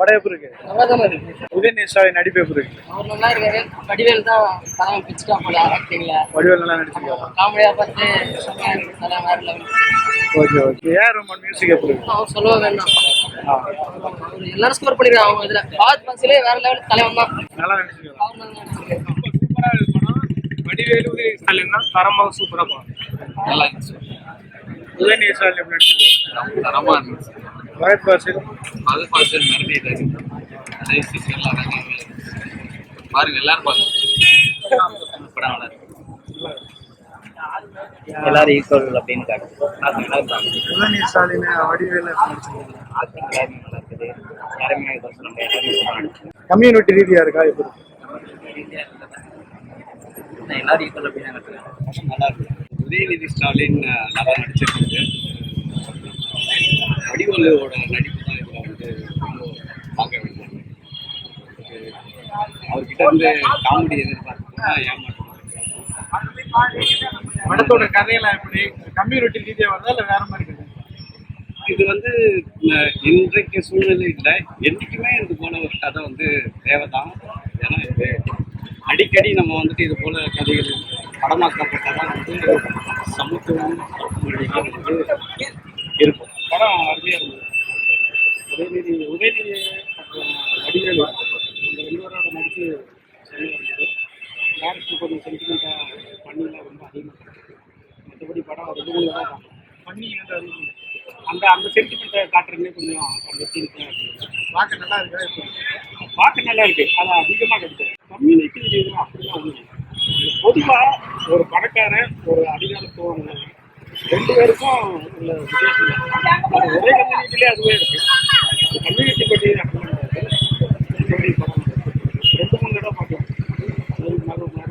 படம் எப்படி இருக்கு. உதயநிதி ஸ்டாலின் நடிப்பு எப்படி இருக்கு அவர் நல்லா இருக்காரு. வடிவேல் தான் தலைமை பிச்சுட்டா போல ஆக்டிங்ல. வடிவேல் நல்லா நடிச்சிருக்காரு. காமெடியா பார்த்து தலை வேற level okay okay. A R Rahman music எப்படி இருக்கு அவர் சொல்லவே வேண்டாம். எல்லாரும் ஸ்கோர் பண்ணிருக்காங்க. அவங்க இதுல பாத் பஸ்லயே வேற லெவல் தலைவன் தான். நல்லா நடிச்சிருக்காரு. அவர் நல்லா நடிச்சிருக்காரு. சூப்பரா இருக்கு படம். வடிவேலு உதயநிதி ஸ்டாலின் தான் தரமா சூப்பரா படம். நல்லா இருந்துச்சு. உதயநிதி ஸ்டாலின் எப்படி நடிச்சிருக்காரு? தரமா இருந்துச்சு. பகத் பாசில் அது அதே சீசன் எல்லாம் பாருங்க எல்லாரும் பாருங்க. படம் நல்லா இருக்கு எல்லாரும் ஈக்குவல் அப்படின்னு காட்டுது. ஸ்டாலின் வடிவேல் ஆக்டிங் எல்லாருமே நல்லா இருக்குது. யாருமே இதை சொல்ல முடியாது கம்யூனிட்டி ரீதியா இருக்கா எப்படி. எல்லாரும் ஈக்குவல் அப்படின்னு நல்லா இருக்கு. உதயநிதி ஸ்டாலின் நல்லா நடிச்சிருக்காரு. வடிவலோட நடிப்பு தான் இதில் வந்து பார்க்க வேண்டியது அவர்கிட்ட இருந்து காமெடி எதிர்பார்த்தோம்னா ஏமாற்றம் படத்தோட கதையெல்லாம் எப்படி? கம்யூனிட்டி ரீதியா வருதா இல்ல வேற மாதிரி இருக்குது? இது வந்து இன்றைக்கு சூழ்நிலை இல்லை. என்றைக்குமே இது போல ஒரு கதை வந்து தேவைதான். ஏன்னா இது அடிக்கடி நம்ம வந்துட்டு இது போல கதைகள் படமாக்கப்பட்டதான் வந்து சமத்துவம் வந்து இருக்கும். படம் அருமையாக இருந்தது. உதயநிதி உதயநிதி அப்புறம் வடிவேலு இந்த ரெண்டு நடிச்சு சரியாக இருந்தது டேரக்டர் கொஞ்சம் சென்டிமெண்ட்டாக பண்ணிலாம் ரொம்ப அதிகமாக மற்றபடி படம் ரெண்டு மூணு தான் பண்ணி அந்த அந்த சென்டிமெண்ட்டை காட்டுறதுமே கொஞ்சம் அந்த சீன்ஸ் பார்க்க நல்லா இருக்கா எப்படி? பார்க்க நல்லா இருக்கு. அது அதிகமாக கிடைக்கும் கம்யூனிட்டி ரீதியாக அப்படிதான் ஒன்று பொதுவாக ஒரு பணக்காரன் ஒரு அதிகாரத்துவம் ரெண்டு பேருக்கும் உள்ள வித்தியாசம் ஒரே கம்யூனிட்டிலே அதுவே இருக்குது